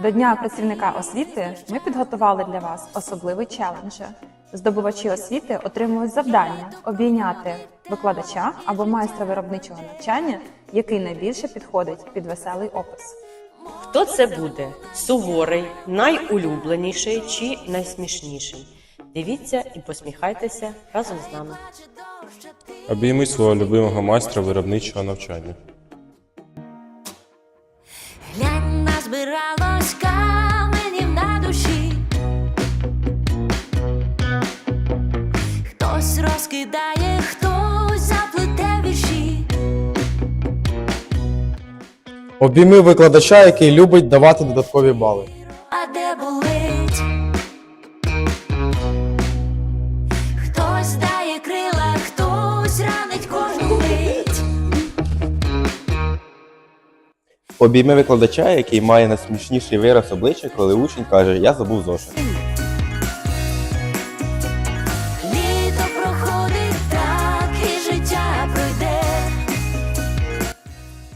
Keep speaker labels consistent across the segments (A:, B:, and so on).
A: До Дня працівника освіти ми підготували для вас особливий челендж. Здобувачі освіти отримують завдання обійняти викладача або майстра виробничого навчання, який найбільше підходить під веселий опис.
B: Хто це буде? Суворий, найулюбленіший чи найсмішніший? Дивіться і посміхайтеся разом з нами.
C: Обійми свого любимого майстра виробничого навчання.
D: Назбиралось каменів на душі. Хтось розкидає, хтось заплете вірші.
E: Обійми викладача, який любить давати додаткові бали.
D: А де болить?
F: Обійми викладача, який має найсмішніший вираз обличчя, коли учень каже Я забув зошит.
D: Літо проходить так, і життя пройде.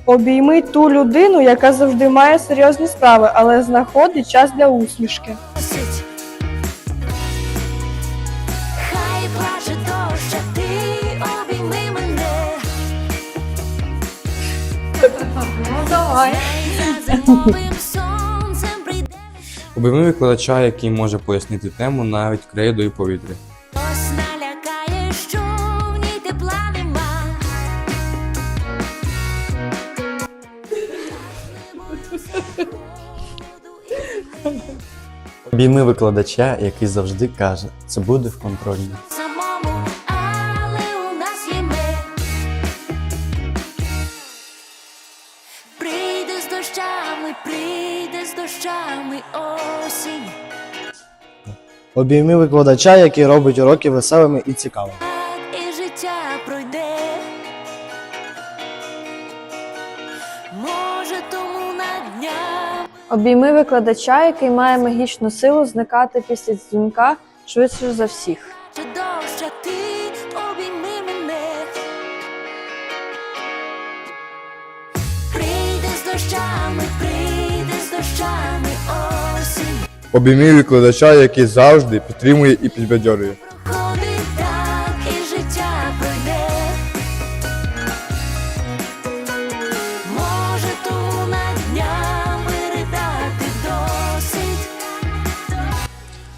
G: Обійми ту людину, яка завжди має серйозні справи, але знаходить час для усмішки.
D: Прийде.
H: Обійми викладача, який може пояснити тему навіть крейдою повітря.
D: Хтось налякає, що в тепла нема.
F: Обійми викладача, який завжди каже, це буде в контрольній.
D: Дощами, прийде з дощами осінь.
E: Обійми викладача, який робить уроки веселими і цікавими.
D: Так і життя пройде. Може, тому на днях
G: Обійми викладача, який має магічну силу зникати після дзвінка швидше за всіх.
D: чи дощ, а ти обійми мене. Дощами, прийде з дощами осінь.
E: Обійми викладача, який завжди підтримує і підбадьорює.
D: Ходить так і життя пройде. Може, ту на днями ридати досить.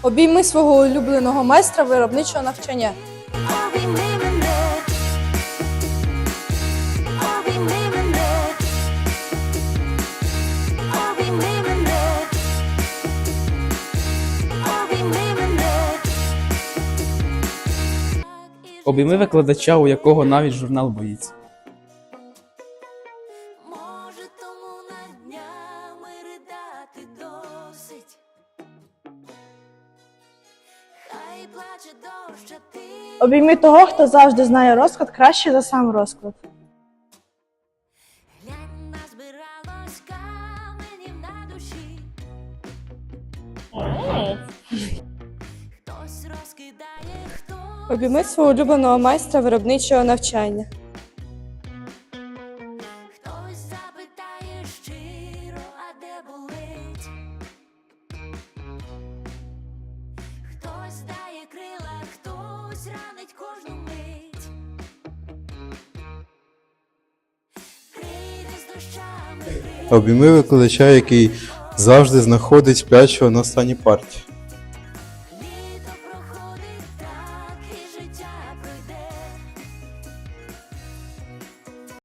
G: Обійми свого улюбленого майстра виробничого навчання.
D: Обійми
H: викладача, у якого навіть журнал боїться.
D: Може, тому на днями ридати досить. Хай плаче дощ, а ти
G: Обійми того, хто завжди знає розклад краще за сам розклад.
D: глянь, назбиралось каменів на душі. Хтось розкидає,
G: Обійми свого улюбленого майстра виробничого навчання.
D: Хтось запитає щиро, а де болить. Хтось дає крила, хтось ранить кожну мить. Прийде з дощами,
E: Обійми викладача, який завжди знаходить сплячого на останній парті.